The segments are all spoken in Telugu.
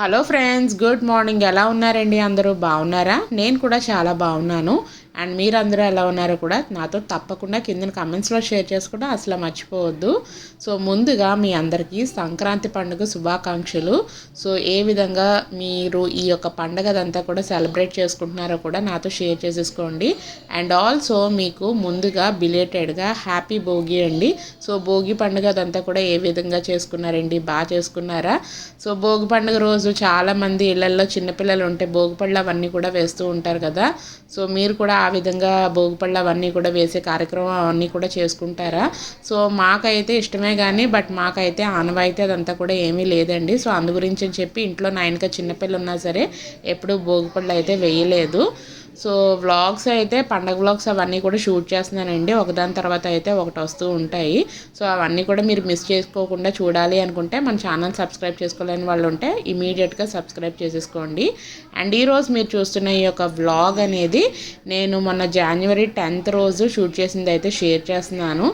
హలో ఫ్రెండ్స్ గుడ్ మార్నింగ్ ఎలా ఉన్నారండి అందరూ? బాగున్నారా? నేను కూడా చాలా బాగున్నాను. అండ్ మీరందరూ ఎలా ఉన్నారో కూడా నాతో తప్పకుండా కింద కమెంట్స్లో షేర్ చేసుకుంటే అసలు మర్చిపోవద్దు. సో ముందుగా మీ అందరికీ సంక్రాంతి పండుగ శుభాకాంక్షలు. సో ఏ విధంగా మీరు ఈ యొక్క పండుగదంతా కూడా సెలబ్రేట్ చేసుకుంటున్నారో కూడా నాతో షేర్ చేసేసుకోండి. అండ్ ఆల్సో మీకు ముందుగా బిలేటెడ్గా హ్యాపీ భోగి అండి. సో భోగి పండుగ అదంతా కూడా ఏ విధంగా చేసుకున్నారండి? బాగా చేసుకున్నారా? సో భోగి పండుగ రోజు చాలామంది ఇళ్ళలో చిన్నపిల్లలు ఉంటే భోగి పళ్ళు అవన్నీ కూడా వేస్తూ ఉంటారు కదా. సో మీరు కూడా ఆ విధంగా భోగిపళ్ళు అవన్నీ కూడా వేసే కార్యక్రమం అవన్నీ కూడా చేసుకుంటారా? సో మాకైతే ఇష్టమే కానీ బట్ మాకైతే ఆనవాయితీ అదంతా కూడా ఏమీ లేదండి. సో అందు గురించి అని చెప్పి ఇంట్లో నాయనక చిన్నపిల్లలు ఉన్నా సరే ఎప్పుడు భోగిపళ్ళు అయితే వేయలేదు. సో వ్లాగ్స్ అయితే పండగ వ్లాగ్స్ అవన్నీ కూడా షూట్ చేస్తున్నానండి. ఒకదాని తర్వాత అయితే ఒకటి వస్తూ ఉంటాయి. సో అవన్నీ కూడా మీరు మిస్ చేసుకోకుండా చూడాలి అనుకుంటే మన ఛానల్ సబ్స్క్రైబ్ చేసుకోలేని వాళ్ళు ఉంటే ఇమీడియట్గా సబ్స్క్రైబ్ చేసేసుకోండి. అండ్ ఈరోజు మీరు చూస్తున్న ఈ యొక్క వ్లాగ్ అనేది నేను మొన్న జనవరి టెన్త్ రోజు షూట్ చేసింది అయితే షేర్ చేస్తున్నాను.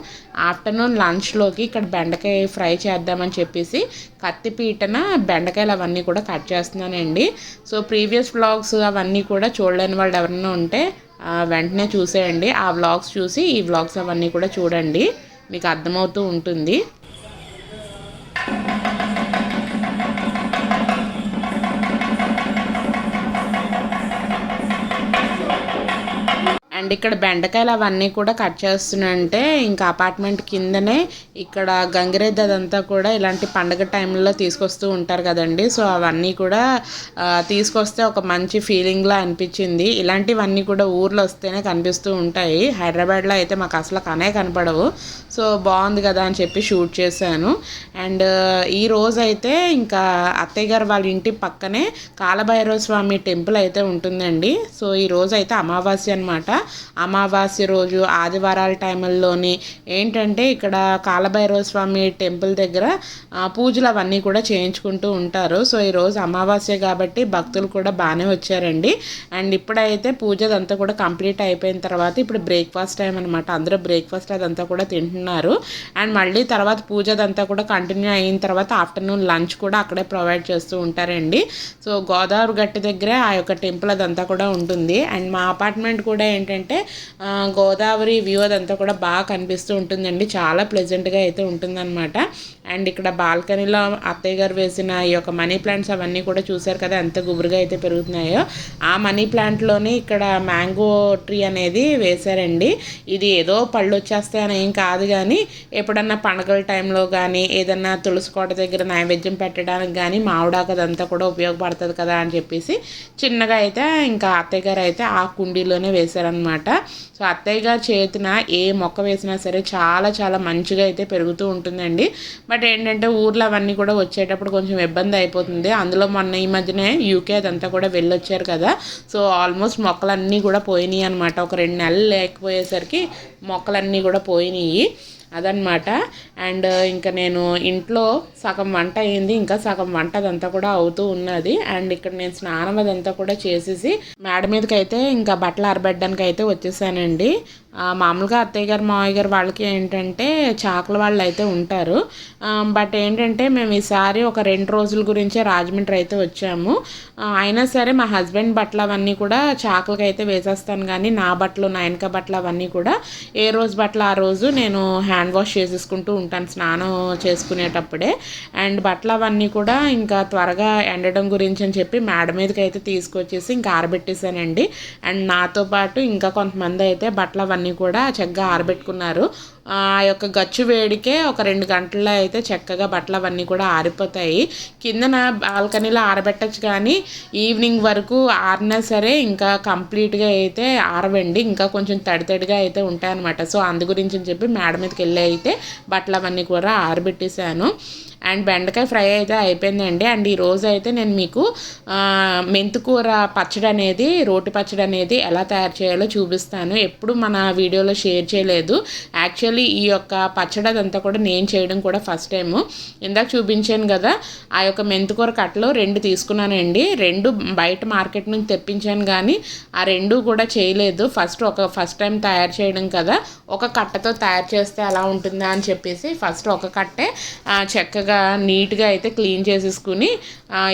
ఆఫ్టర్నూన్ లంచ్లోకి ఇక్కడ బెండకాయ ఫ్రై చేద్దామని చెప్పేసి కత్తిపీటన బెండకాయలు అవన్నీ కూడా కట్ చేస్తున్నానండి. సో ప్రీవియస్ వ్లాగ్స్ అవన్నీ కూడా చూడలేని వాళ్ళు ఎవరైనా ఉంటే వెంటనే చూసేయండి. ఆ వ్లాగ్స్ చూసి ఈ వ్లాగ్స్ అవన్నీ కూడా చూడండి. మీకు అర్థమవుతూ ఉంటుంది. అండ్ ఇక్కడ బెండకాయలు అవన్నీ కూడా కట్ చేస్తుంటే ఇంకా అపార్ట్మెంట్ కిందనే ఇక్కడ గంగిరెద్దు అదంతా కూడా ఇలాంటి పండగ టైంలో తీసుకొస్తూ ఉంటారు కదండి. సో అవన్నీ కూడా తీసుకొస్తే ఒక మంచి ఫీలింగ్లా అనిపించింది. ఇలాంటివన్నీ కూడా ఊర్లో వస్తేనే కనిపిస్తూ ఉంటాయి. హైదరాబాద్లో అయితే మాకు అసలు కనే కనపడవు. సో బాగుంది కదా అని చెప్పి షూట్ చేశాను. అండ్ ఈ రోజు అయితే ఇంకా అత్తయ్య గారు వాళ్ళ ఇంటి పక్కనే కాలభైరవ స్వామి టెంపుల్ అయితే ఉంటుందండి. సో ఈ రోజు అయితే అమావాస్య అనమాట అమావాస్య రోజు ఆదివారాల టైంలోని ఏంటంటే ఇక్కడ కాలభైరవ స్వామి టెంపుల్ దగ్గర పూజలు అవన్నీ కూడా చేయించుకుంటూ ఉంటారు. సో ఈరోజు అమావాస్య కాబట్టి భక్తులు కూడా బాగానే వచ్చారండి. అండ్ ఇప్పుడైతే పూజ అదంతా కూడా కంప్లీట్ అయిపోయిన తర్వాత ఇప్పుడు బ్రేక్ఫాస్ట్ టైం అనమాట అందరూ బ్రేక్ఫాస్ట్ అదంతా కూడా తింటున్నారు. అండ్ మళ్ళీ తర్వాత పూజ అదంతా కూడా కంటిన్యూ అయిన తర్వాత ఆఫ్టర్నూన్ లంచ్ కూడా అక్కడే ప్రొవైడ్ చేస్తూ ఉంటారండి. సో గోదావరి గట్టి దగ్గరే ఆ యొక్క టెంపుల్ అదంతా కూడా ఉంటుంది. అండ్ మా అపార్ట్మెంట్ కూడా ఏంటంటే ఏంటంటే గోదావరి వ్యూ అదంతా కూడా బాగా కనిపిస్తూ ఉంటుందండి. చాలా ప్లెజెంట్గా అయితే ఉంటుందన్నమాట. అండ్ ఇక్కడ బాల్కనీలో అత్తయ్య గారు వేసిన ఈ యొక్క మనీ ప్లాంట్స్ అవన్నీ కూడా చూశారు కదా ఎంత గుబురుగా అయితే పెరుగుతున్నాయో. ఆ మనీ ప్లాంట్లోనే ఇక్కడ మ్యాంగో ట్రీ అనేది వేశారండి. ఇది ఏదో పళ్ళు వచ్చేస్తాయని ఏం కాదు కానీ ఎప్పుడన్నా పండగల టైంలో కానీ ఏదన్నా తులసి కోట దగ్గర నైవేద్యం పెట్టడానికి కానీ మామిడాకు అదంతా కూడా ఉపయోగపడుతుంది కదా అని చెప్పేసి చిన్నగా అయితే ఇంకా అత్తయ్య గారు అయితే ఆ కుండీలోనే వేశారనమాట అనమాట సో అత్తయ్య గారి చేతిన ఏ మొక్క వేసినా సరే చాలా చాలా మంచిగా అయితే పెరుగుతూ ఉంటుందండి. బట్ ఏంటంటే ఊర్లో అవన్నీ కూడా వచ్చేటప్పుడు కొంచెం ఇబ్బంది అయిపోతుంది. అందులో మొన్న ఈ మధ్యనే యూకే అదంతా కూడా వెళ్ళొచ్చారు కదా. సో ఆల్మోస్ట్ మొక్కలన్నీ కూడా పోయినాయి అనమాట ఒక రెండు నెలలు లేకపోయేసరికి మొక్కలన్నీ కూడా పోయినాయి అదనమాట అండ్ ఇంకా నేను ఇంట్లో సగం వంట అయింది ఇంకా సగం వంట అదంతా కూడా అవుతూ ఉన్నది. అండ్ ఇక్కడ నేను స్నానం అదంతా కూడా చేసేసి మేడ మీదకి అయితే ఇంకా బట్టలు ఆరబెట్టడానికి అయితే వచ్చేసానండి మామూలుగా అత్తయ్య గారు మావయ్య గారు వాళ్ళకి ఏంటంటే చాకల వాళ్ళు అయితే ఉంటారు బట్ ఏంటంటే మేము ఈసారి ఒక రెండు రోజుల గురించే రాజమండ్రి అయితే వచ్చాము. అయినా సరే మా హస్బెండ్ బట్టలు అవన్నీ కూడా చాకలకి అయితే వేసేస్తాను కానీ నా బట్టలు నాయనక బట్టలు అవన్నీ కూడా ఏ రోజు బట్టలు ఆ రోజు నేను హ్యాండ్ వాష్ చేసేసుకుంటూ ఉంటాను స్నానం చేసుకునేటప్పుడే. అండ్ బట్టలు అవన్నీ కూడా ఇంకా త్వరగా ఎండడం గురించి అని చెప్పి మేడ మీదకి అయితే తీసుకొచ్చేసి ఇంకా ఆరబెట్టేశానండి. అండ్ నాతో పాటు ఇంకా కొంతమంది అయితే బట్టలు అవన్నీ కూడా చక్కగా ఆరబెట్టుకున్నారు. ఆ యొక్క గచ్చు వేడికే ఒక రెండు గంటల్లో అయితే చక్కగా బట్టలు అవన్నీ కూడా ఆరిపోతాయి. కిందన బాల్కనీలో ఆరబెట్టచ్చు కానీ ఈవినింగ్ వరకు ఆరినా సరే ఇంకా కంప్లీట్గా అయితే ఆరవండి. ఇంకా కొంచెం తడి తడిగా అయితే ఉంటాయన్నమాట. సో అందు గురించి అని చెప్పి మేడ మీదకి వెళ్ళి అయితే బట్టలు అవన్నీ కూడా ఆరబెట్టేశాను. అండ్ బెండకాయ ఫ్రై అయితే అయిపోయిందండి. అండ్ ఈరోజు అయితే నేను మీకు మెంతుకూర పచ్చడి అనేది రోటి పచ్చడి అనేది ఎలా తయారు చేయాలో చూపిస్తాను. ఎప్పుడు మన వీడియోలో షేర్ చేయలేదు. యాక్చువల్లీ ఈ యొక్క పచ్చడి అదంతా కూడా నేను చేయడం కూడా ఫస్ట్ టైము. ఇందాక చూపించాను కదా ఆ యొక్క మెంతుకూర కట్టలో రెండు తీసుకున్నానండి. రెండు బయట మార్కెట్ నుంచి తెప్పించాను కానీ ఆ రెండు కూడా చేయలేదు. ఫస్ట్ ఒక ఫస్ట్ టైం తయారు చేయడం కదా ఒక కట్టతో తయారు చేస్తే ఎలా ఉంటుందా అని చెప్పేసి ఫస్ట్ ఒక కట్టే చక్కగా చక్కగా నీట్గా అయితే క్లీన్ చేసేసుకుని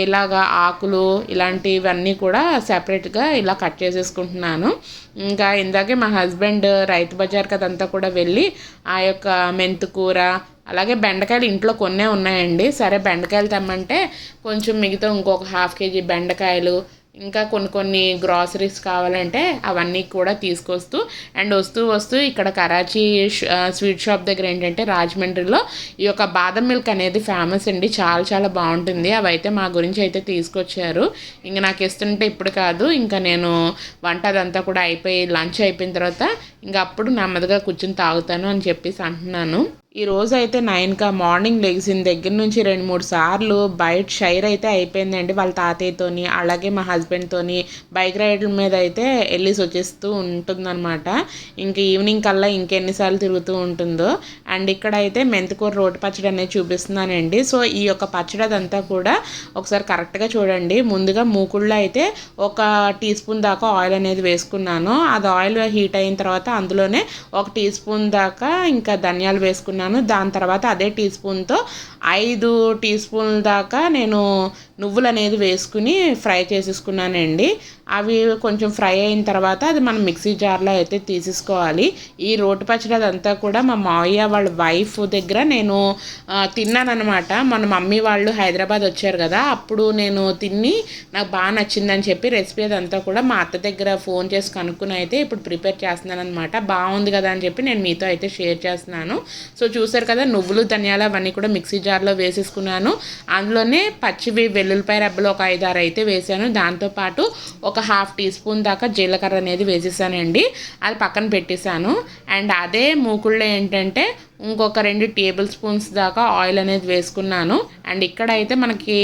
ఇలాగా ఆకులు ఇలాంటివన్నీ కూడా సెపరేట్గా ఇలా కట్ చేసేసుకుంటున్నాను. ఇంకా ఇందాకే మా హస్బెండ్ రైతు బజార్కి అదంతా కూడా వెళ్ళి ఆ యొక్క మెంతుకూర అలాగే బెండకాయలు ఇంట్లో కొన్నే ఉన్నాయండి. సరే బెండకాయలు తెమ్మంటే కొంచెం మిగతా ఇంకొక హాఫ్ కేజీ బెండకాయలు ఇంకా కొన్ని కొన్ని గ్రాసరీస్ కావాలంటే అవన్నీ కూడా తీసుకొస్తూ అండ్ వస్తూ వస్తూ ఇక్కడ కరాచీ స్వీట్ షాప్ దగ్గర ఏంటంటే రాజమండ్రిలో ఈ యొక్క బాదం మిల్క్ అనేది ఫేమస్ అండి. చాలా చాలా బాగుంటుంది. అవి అయితే మా గురించి అయితే తీసుకొచ్చారు. ఇంక నాకు ఇస్తుంటే ఇప్పుడు కాదు. ఇంకా నేను వంట అదంతా కూడా అయిపోయి లంచ్ అయిపోయిన తర్వాత ఇంకా అప్పుడు నెమ్మదిగా కూర్చొని తాగుతాను అని చెప్పేసి అంటున్నాను. ఈ రోజు అయితే నైన్కా మార్నింగ్ లెగిసిన దగ్గర నుంచి రెండు మూడు సార్లు బయట షైర్ అయితే అయిపోయిందండి వాళ్ళ తాతయ్యతోని అలాగే మా హస్బెండ్తోని. బైక్ రైడ్ల మీద అయితే వెళ్ళేసి వచ్చేస్తూ ఉంటుందన్నమాట. ఇంక ఈవినింగ్ కల్లా ఇంకెన్నిసార్లు తిరుగుతూ ఉంటుందో. అండ్ ఇక్కడ అయితే మెంతికూర రోటి పచ్చడి అనేది చూపిస్తున్నానండి. సో ఈ యొక్క పచ్చడి అదంతా కూడా ఒకసారి కరెక్ట్గా చూడండి. ముందుగా మూకుళ్ళో అయితే ఒక టీ స్పూన్ దాకా ఆయిల్ అనేది వేసుకున్నాను. అది ఆయిల్ హీట్ అయిన తర్వాత అందులోనే ఒక టీ స్పూన్ దాకా ఇంకా ధనియాలు వేసుకున్నాను. వేసుకున్నాను దాని తర్వాత అదే టీ స్పూన్తో ఐదు టీ స్పూన్ల దాకా నేను నువ్వులు అనేది వేసుకుని ఫ్రై చేసేసుకున్నానండి. అవి కొంచెం ఫ్రై అయిన తర్వాత అది మనం మిక్సీ జార్లో అయితే తీసేసుకోవాలి. ఈ రోటి పచ్చడి అదంతా కూడా మా మావయ్య వాళ్ళ వైఫ్ దగ్గర నేను తిన్నానమాట మన మమ్మీ వాళ్ళు హైదరాబాద్ వచ్చారు కదా అప్పుడు నేను తిని నాకు బాగా నచ్చిందని చెప్పి రెసిపీ అదంతా కూడా మా అత్త దగ్గర ఫోన్ చేసి కనుక్కుని అయితే ఇప్పుడు ప్రిపేర్ చేస్తున్నాను అనమాట బాగుంది కదా అని చెప్పి నేను మీతో అయితే షేర్ చేస్తున్నాను. సో చూసారు కదా నువ్వులు ధనియాలు అవన్నీ కూడా మిక్సీ జార్ జార్లో వేసేసుకున్నాను. అందులోనే పచ్చివి వెల్లుల్లిపాయ రెబ్బలు ఒక ఐదారు అయితే వేసాను. దాంతోపాటు ఒక హాఫ్ టీ స్పూన్ దాకా జీలకర్ర అనేది వేసేసానండి. అది పక్కన పెట్టేశాను. అండ్ అదే మూకుళ్ళు ఏంటంటే ఇంకొక రెండు టేబుల్ స్పూన్స్ దాకా ఆయిల్ అనేది వేసుకున్నాను. అండ్ ఇక్కడ అయితే మనకి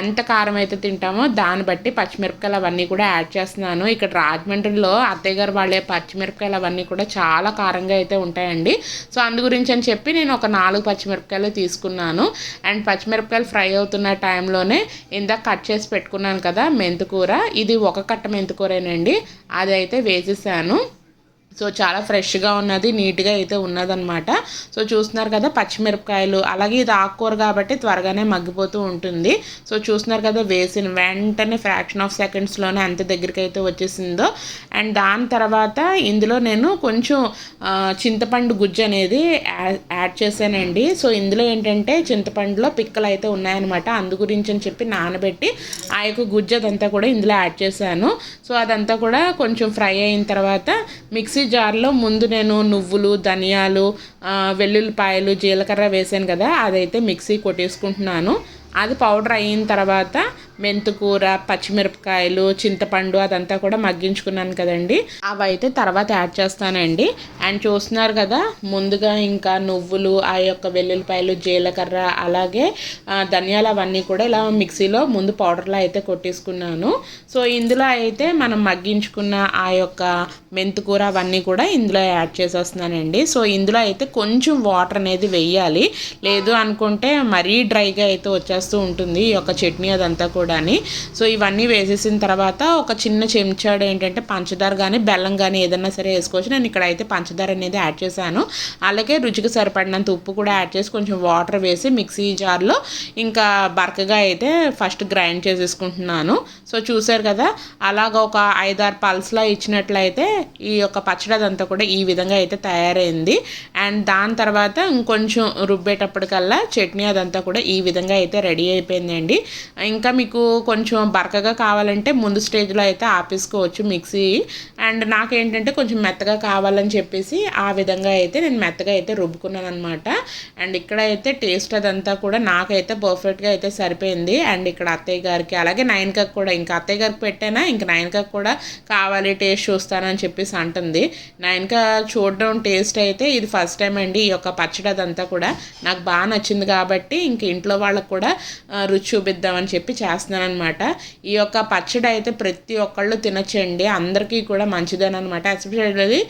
ఎంత కారం అయితే తింటామో దాన్ని బట్టి పచ్చిమిరపకాయలు అవన్నీ కూడా యాడ్ చేస్తున్నాను. ఇక్కడ రాజమండ్రిలో అత్తయ్య గారు వాళ్ళే పచ్చిమిరపకాయలు అవన్నీ కూడా చాలా కారంగా అయితే ఉంటాయండి. సో అందు గురించి అని చెప్పి నేను ఒక నాలుగు పచ్చిమిరపకాయలు తీసుకున్నాను. అండ్ పచ్చిమిరపకాయలు ఫ్రై అవుతున్న టైంలోనే ఇందాక కట్ చేసి పెట్టుకున్నాను కదా మెంతుకూర. ఇది ఒక కట్ట మెంతుకూరేనండి. అది అయితే వేసేసాను. సో చాలా ఫ్రెష్గా ఉన్నది నీట్గా అయితే ఉన్నదనమాట సో చూస్తున్నారు కదా పచ్చిమిరపకాయలు అలాగే ఇది ఆకుకూర కాబట్టి త్వరగానే మగ్గిపోతూ ఉంటుంది. సో చూస్తున్నారు కదా వేసిన వెంటనే ఫ్రాక్షన్ ఆఫ్ సెకండ్స్లోనే ఎంత దగ్గరికి అయితే వచ్చేసిందో. అండ్ దాని తర్వాత ఇందులో నేను కొంచెం చింతపండు గుజ్జు అనేది యాడ్ చేశానండి. సో ఇందులో ఏంటంటే చింతపండులో పిక్కలు అయితే ఉన్నాయన్నమాట. అందు గురించి అని చెప్పి నానబెట్టి ఆ యొక్క గుజ్జు అదంతా కూడా ఇందులో యాడ్ చేశాను. సో అదంతా కూడా కొంచెం ఫ్రై అయిన తర్వాత మిక్సీ జార్లో ముందు నేను నువ్వులు ధనియాలు వెల్లుల్లిపాయలు జీలకర్ర వేసాను కదా అదైతే మిక్సీ కొట్టేసుకుంటున్నాను. అది పౌడర్ అయిన తర్వాత మెంతుకూర పచ్చిమిరపకాయలు చింతపండు అదంతా కూడా మగ్గించుకున్నాను కదండి. అవి అయితే తర్వాత యాడ్ చేస్తానండి. అండ్ చూస్తున్నారు కదా ముందుగా ఇంకా నువ్వులు ఆ యొక్క వెల్లుల్లిపాయలు జీలకర్ర అలాగే ధనియాలు అవన్నీ కూడా ఇలా మిక్సీలో ముందు పౌడర్లో అయితే కొట్టేసుకున్నాను. సో ఇందులో అయితే మనం మగ్గించుకున్న ఆ యొక్క మెంతుకూర అవన్నీ కూడా ఇందులో యాడ్ చేసేస్తున్నానండి. సో ఇందులో అయితే కొంచెం వాటర్ అనేది వెయ్యాలి లేదు అనుకుంటే మరీ డ్రైగా అయితే వచ్చేస్తూ ఉంటుంది ఈ యొక్క చట్నీ అదంతా కూడా కూడాని. సో ఇవన్నీ వేసేసిన తర్వాత ఒక చిన్న చెంచాడు ఏంటంటే పంచదార కానీ బెల్లం కానీ ఏదన్నా సరే వేసుకోవచ్చు. నేను ఇక్కడ అయితే పంచదార అనేది యాడ్ చేశాను. అలాగే రుచికి సరిపడినంత ఉప్పు కూడా యాడ్ చేసి కొంచెం వాటర్ వేసి మిక్సీ జార్లో ఇంకా బరకగా అయితే ఫస్ట్ గ్రైండ్ చేసేసుకుంటున్నాను. సో చూసారు కదా అలాగ ఒక ఐదారు పల్స్లా ఇచ్చినట్లయితే ఈ యొక్క పచ్చడి అదంతా కూడా ఈ విధంగా అయితే తయారైంది. అండ్ దాని తర్వాత ఇంకొంచెం రుబ్బేటప్పటికల్లా చట్నీ అదంతా కూడా ఈ విధంగా అయితే రెడీ రెడీ అయిపోయిందండి. ఇంకా మీకు కొంచెం బరకగా కావాలంటే ముందు స్టేజ్లో అయితే ఆపేసుకోవచ్చు మిక్సీ. అండ్ నాకేంటంటే కొంచెం మెత్తగా కావాలని చెప్పేసి ఆ విధంగా అయితే నేను మెత్తగా అయితే రుబ్బుకున్నాను అనమాట అండ్ ఇక్కడ అయితే టేస్ట్ అదంతా కూడా నాకైతే పర్ఫెక్ట్గా అయితే సరిపోయింది. అండ్ ఇక్కడ అత్తయ్య గారికి అలాగే నైన్కకి కూడా ఇంకా అత్తయ్య గారికి పెట్టానా? ఇంకా నైన్కకి కూడా కావాలి టేస్ట్ చూస్తానని చెప్పేసి అంటుంది. నైన్క చూడడం టేస్ట్ అయితే ఇది ఫస్ట్ టైం అండి ఈ యొక్క పచ్చడి అదంతా కూడా. నాకు బాగా నచ్చింది కాబట్టి ఇంక ఇంట్లో వాళ్ళకు కూడా రుచి చూపిద్దామని చెప్పి చేస్తున్నాను అనమాట ఈ యొక్క పచ్చడి అయితే ప్రతి ఒక్కళ్ళు తినచ్చండి. అందరికీ కూడా మంచిదని అనమాట ఎస్పెషల్లీ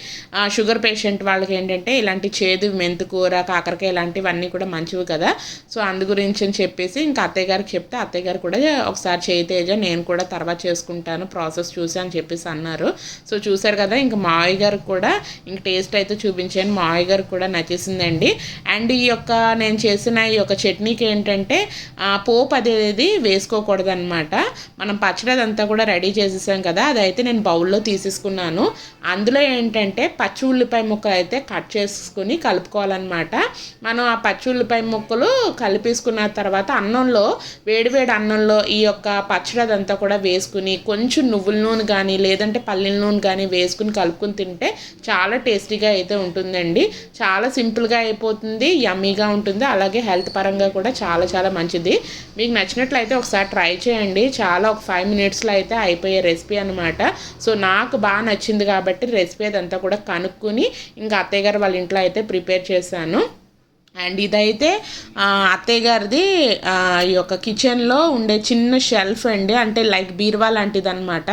షుగర్ పేషెంట్ వాళ్ళకి ఏంటంటే ఇలాంటి చేదు మెంతుకూర కాకరకాయ ఇలాంటివన్నీ కూడా మంచివి కదా. సో అందు గురించి అని చెప్పేసి ఇంకా అత్తయ్య గారికి చెప్తే అత్తయ్య గారు కూడా ఒకసారి చేయితేజ నేను కూడా తర్వాత చేసుకుంటాను ప్రాసెస్ చూసి అని చెప్పేసి అన్నారు. సో చూశారు కదా ఇంకా మావయ్య గారు కూడా ఇంక టేస్ట్ అయితే చూపించాను. మావయ్య గారు కూడా నచ్చేసిందండి. అండ్ ఈ యొక్క నేను చేసిన ఈ యొక్క చట్నీకి ఏంటంటే పోపు అనేది వేసుకోకూడదు అనమాట మనం పచ్చడి అదంతా కూడా రెడీ చేసేసాం కదా అదైతే నేను బౌల్లో తీసేసుకున్నాను. అందులో ఏంటంటే పచ్చి ఉల్లిపాయ ముక్కలు అయితే కట్ చేసుకుని కలుపుకోవాలన్నమాట. మనం ఆ పచ్చి ఉల్లిపాయ ముక్కలు కలిపేసుకున్న తర్వాత అన్నంలో వేడివేడి అన్నంలో ఈ యొక్క పచ్చడి అదంతా కూడా వేసుకుని కొంచెం నువ్వుల నూనె కానీ లేదంటే పల్లెల నూనె కానీ వేసుకుని కలుపుకుని తింటే చాలా టేస్టీగా అయితే ఉంటుందండి. చాలా సింపుల్గా అయిపోతుంది యమ్మీగా ఉంటుంది అలాగే హెల్త్ పరంగా కూడా చాలా చాలా మంచిది. మీకు నచ్చినట్లయితే ఒకసారి ట్రై చేయండి. చాలా ఒక ఫైవ్ మినిట్స్లో అయితే అయిపోయే రెసిపీ అనమాట సో నాకు బాగా నచ్చింది కాబట్టి రెసిపీ అదంతా కూడా కనుక్కొని ఇంకా అత్తయ్య గారు వాళ్ళ ఇంట్లో అయితే ప్రిపేర్ చేశాను. అండ్ ఇదైతే అత్తయ్య గారిది ఈ యొక్క కిచెన్లో ఉండే చిన్న షెల్ఫ్ అండి. అంటే లైక్ బీర్వా లాంటిది అనమాట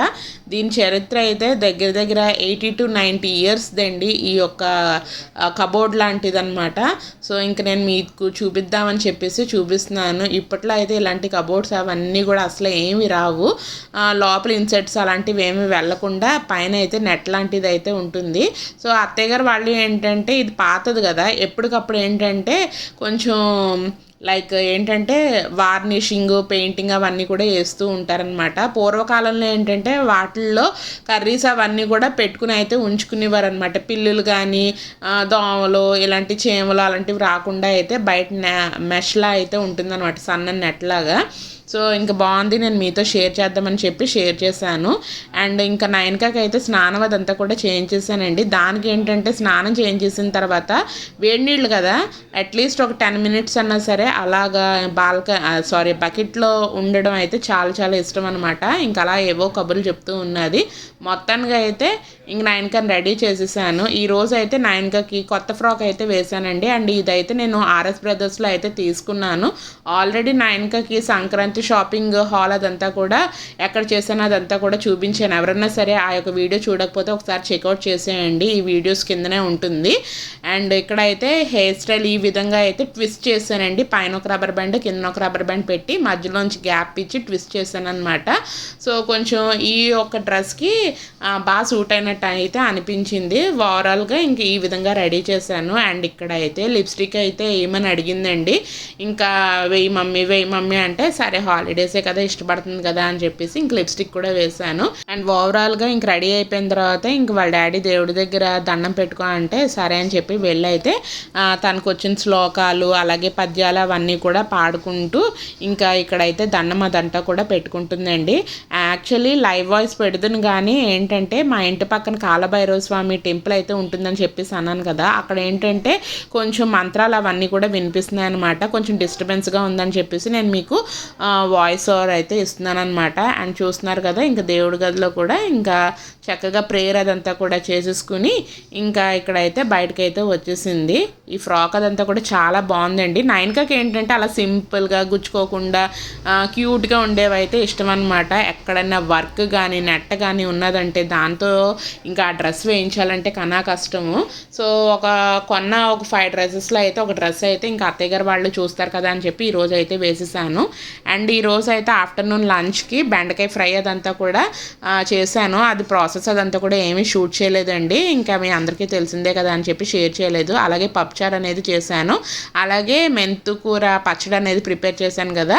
దీని చరిత్ర అయితే దగ్గర దగ్గర ఎయిటీ టు నైంటీ ఇయర్స్ దండి ఈ యొక్క కబోర్డ్ లాంటిది అనమాట సో ఇంక నేను మీకు చూపిద్దామని చెప్పేసి చూపిస్తున్నాను. ఇప్పట్లో అయితే ఇలాంటి కబోర్డ్స్ అవన్నీ కూడా అసలు ఏమి రావు. లోపల ఇన్సెట్స్ అలాంటివి ఏమి వెళ్ళకుండా పైన అయితే నెట్ లాంటిది అయితే ఉంటుంది. సో అత్తయ్య గారు వాళ్ళు ఏంటంటే ఇది పాతది కదా. ఎప్పటికప్పుడు ఏంటంటే కొంచెం లైక్ ఏంటంటే వార్నిషింగ్ పెయింటింగ్ అవన్నీ కూడా వేస్తూ ఉంటారనమాట పూర్వకాలంలో ఏంటంటే వాటిల్లో కర్రీస్ అవన్నీ కూడా పెట్టుకుని అయితే ఉంచుకునేవారు అనమాట పిల్లులు కానీ దోమలు ఇలాంటి చేమలు అలాంటివి రాకుండా అయితే బయట మెష్లా అయితే ఉంటుందన్నమాట సన్న నెట్ లాగా సో ఇంకా బాగుంది నేను మీతో షేర్ చేద్దామని చెప్పి షేర్ చేశాను. అండ్ ఇంకా నైన్కాకి అయితే స్నానం అదంతా కూడా చేయించేసానండి దానికి ఏంటంటే స్నానం చేయించేసిన తర్వాత వేడి నీళ్ళు కదా అట్లీస్ట్ ఒక టెన్ మినిట్స్ అన్నా సరే అలాగా బాల్క సారీ బకెట్లో ఉండడం అయితే చాలా చాలా ఇష్టం అనమాట ఇంకా అలా ఏవో కబుర్లు చెప్తూ ఉన్నది. మొత్తానికి అయితే ఇంక నైన్కని రెడీ చేసేసాను. ఈ రోజు అయితే నైన్కకి కొత్త ఫ్రాక్ అయితే వేశానండి. అండ్ ఇదైతే నేను ఆర్ఎస్ బ్రదర్స్లో అయితే తీసుకున్నాను. ఆల్రెడీ నైన్కకి సంక్రాంతి షాపింగ్ హాల్ అదంతా కూడా ఎక్కడ చేశానో అదంతా కూడా చూపించాను. ఎవరన్నా సరే ఆ యొక్క వీడియో చూడకపోతే ఒకసారి చెక్అవుట్ చేసేయండి. ఈ వీడియోస్ కిందనే ఉంటుంది. అండ్ ఇక్కడైతే హెయిర్ స్టైల్ ఈ విధంగా అయితే ట్విస్ట్ చేశానండి. పైన ఒక రబ్బర్ బ్యాండ్ కింద ఒక రబ్బర్ బ్యాండ్ పెట్టి మధ్యలోంచి గ్యాప్ ఇచ్చి ట్విస్ట్ చేశాను అనమాట సో కొంచెం ఈ యొక్క డ్రెస్కి బాగా సూట్ అయినట్టు అయితే అనిపించింది. ఓవరాల్గా ఇంక ఈ విధంగా రెడీ చేశాను. అండ్ ఇక్కడ అయితే లిప్స్టిక్ అయితే ఏమని అడిగిందండి. ఇంకా వెయ్యి మమ్మీ వెయ్యి మమ్మీ అంటే సరే హాలిడేసే కదా ఇష్టపడుతుంది కదా అని చెప్పేసి ఇంక లిప్స్టిక్ కూడా వేసాను అండ్ ఓవరాల్గా ఇంక రెడీ అయిపోయిన తర్వాత ఇంక వాళ్ళ డాడీ దేవుడి దగ్గర దండం పెట్టుకో అంటే సరే అని చెప్పి వెళ్ళైతే తనకు వచ్చిన శ్లోకాలు అలాగే పద్యాలు అవన్నీ కూడా పాడుకుంటూ ఇంకా ఇక్కడైతే దండం అదంతా కూడా పెట్టుకుంటుందండి. యాక్చువల్లీ లైవ్ వాయిస్ పెడుదును కానీ ఏంటంటే మా ఇంటి పక్కన కాలభైరవ స్వామి టెంపుల్ అయితే ఉంటుందని చెప్పేసి అన్నాను కదా అక్కడ ఏంటంటే కొంచెం మంత్రాలు అవన్నీ కూడా వినిపిస్తున్నాయి అనమాట కొంచెం డిస్టర్బెన్స్గా ఉందని చెప్పేసి నేను మీకు వాయిస్ ఓవర్ అయితే ఇస్తున్నాను అనమాట అండ్ చూస్తున్నారు కదా ఇంకా దేవుడి గదిలో కూడా ఇంకా చక్కగా ప్రేయర్ అదంతా కూడా చేసేసుకుని ఇంకా ఇక్కడైతే బయటకైతే వచ్చేసింది. ఈ ఫ్రాక్ అదంతా కూడా చాలా బాగుందండి. నైన్కాకి ఏంటంటే అలా సింపుల్గా గుచ్చుకోకుండా క్యూట్గా ఉండేవైతే ఇష్టం అనమాట ఎక్కడన్నా వర్క్ కానీ నెట్ కానీ ఉన్నదంటే దాంతో ఇంకా ఆ డ్రెస్ వేయించాలంటే కన్నా కష్టము. సో ఒక కొన్న ఒక ఫైవ్ డ్రెస్సెస్లో అయితే ఒక డ్రెస్ అయితే ఇంకా అత్తయ్య గారు వాళ్ళు చూస్తారు కదా అని చెప్పి ఈరోజు అయితే వేసేసాను. అండ్ ఈరోజు అయితే ఆఫ్టర్నూన్ లంచ్కి బెండకాయ ఫ్రై అదంతా కూడా చేశాను. అది ప్రాసెస్ అదంతా కూడా ఏమీ షూట్ చేయలేదండి. ఇంకా మీ అందరికీ తెలిసిందే కదా అని చెప్పి షేర్ చేయలేదు. అలాగే పప్చార్ అనేది చేశాను. అలాగే మెంతు కూర పచ్చడి అనేది ప్రిపేర్ చేశాను కదా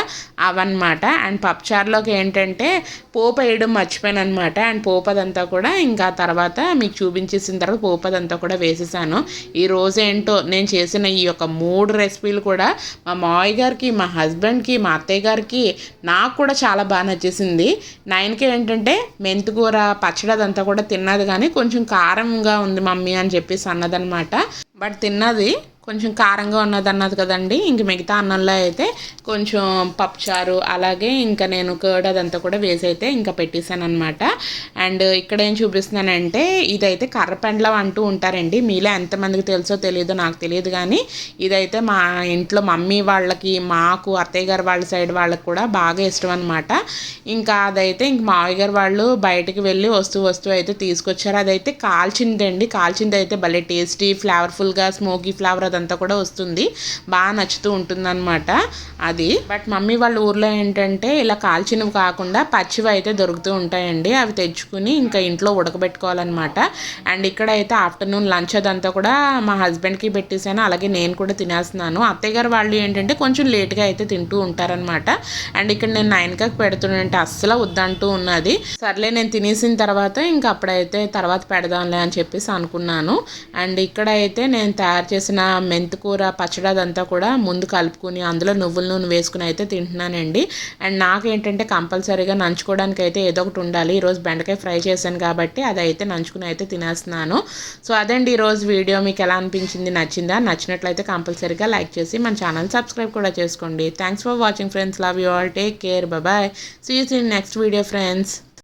అవన్నమాట. అండ్ పప్చార్లోకి ఏంటంటే పోపు వేయడం మర్చిపోయాను అనమాట అండ్ పోపు అదంతా కూడా ఇంకా తర్వాత మీకు చూపించేసిన తర్వాత పోపు అదంతా కూడా వేసేసాను. ఈ రోజు ఏంటో నేను చేసిన ఈ యొక్క మూడు రెసిపీలు కూడా మా మావయ్య గారికి మా హస్బెండ్కి మా అత్తయ్య గారికి నాకు కూడా చాలా బాగా నచ్చేసింది. నైన్కి ఏంటంటే మెంతుకూర పచ్చడి అదంతా కూడా తిన్నది కానీ కొంచెం కారంగా ఉంది మమ్మీ అని చెప్పేసి అన్నదనమాట. బట్ తిన్నది కొంచెం కారంగా ఉన్నది అన్నది కదండి. ఇంక మిగతా అన్నంలో అయితే కొంచెం పప్పుచారు అలాగే ఇంకా నేను కర్డ్ అదంతా కూడా వేసి అయితే ఇంకా పెట్టేశాను అనమాట అండ్ ఇక్కడ ఏం చూపిస్తున్నానంటే ఇదైతే కర్రపెండ్లం అంటూ ఉంటారండి. మీలో ఎంతమందికి తెలుసో తెలియదో నాకు తెలియదు కానీ ఇదైతే మా ఇంట్లో మమ్మీ వాళ్ళకి మాకు అత్తయ్య గారు వాళ్ళ సైడ్ వాళ్ళకి కూడా బాగా ఇష్టం అనమాట ఇంకా అదైతే ఇంక మావయ్య గారు వాళ్ళు బయటకు వెళ్ళి వస్తూ వస్తూ అయితే తీసుకొచ్చారు. అదైతే కాల్చిందండి. కాల్చింది అయితే భలే టేస్టీ ఫ్లేవర్ఫుల్గా స్మోకీ ఫ్లేవర్ అదంతా కూడా వస్తుంది. బాగా నచ్చుతూ ఉంటుందన్నమాట అది. బట్ మమ్మీ వాళ్ళ ఊర్లో ఏంటంటే ఇలా కాల్చినవి కాకుండా పచ్చివి అయితే దొరుకుతూ ఉంటాయండి. అవి తెచ్చుకుని ఇంకా ఇంట్లో ఉడకబెట్టుకోవాలన్నమాట. అండ్ ఇక్కడ అయితే ఆఫ్టర్నూన్ లంచ్ అదంతా కూడా మా హస్బెండ్కి పెట్టేశాను. అలాగే నేను కూడా తినేస్తున్నాను. అత్తయ్య గారు వాళ్ళు ఏంటంటే కొంచెం లేట్గా అయితే తింటూ ఉంటారనమాట అండ్ ఇక్కడ నేను నైన్కి పెడుతుంటే అస్సలు వద్దంటూ ఉన్నది. సర్లే నేను తినేసిన తర్వాత ఇంకా అప్పుడైతే తర్వాత పెడదాంలే అని చెప్పేసి అనుకున్నాను. అండ్ ఇక్కడ అయితే నేను తయారు చేసిన మెంతికూర పచ్చడి అదంతా కూడా ముందు కలుపుకుని అందులో నువ్వుల నూనె వేసుకుని అయితే తింటున్నానండి. అండ్ నాకేంటంటే కంపల్సరీగా నంచుకోవడానికి అయితే ఏదో ఒకటి ఉండాలి. ఈరోజు బెండకాయ ఫ్రై చేశాను కాబట్టి అది అయితే నంచుకుని అయితే తినేస్తున్నాను. సో అదండి ఈరోజు వీడియో. మీకు ఎలా అనిపించింది? నచ్చిందా? నచ్చినట్లయితే కంపల్సరీగా లైక్ చేసి మన ఛానల్ సబ్స్క్రైబ్ కూడా చేసుకోండి. Thanks for watching friends love you all take care bye see you in next video friends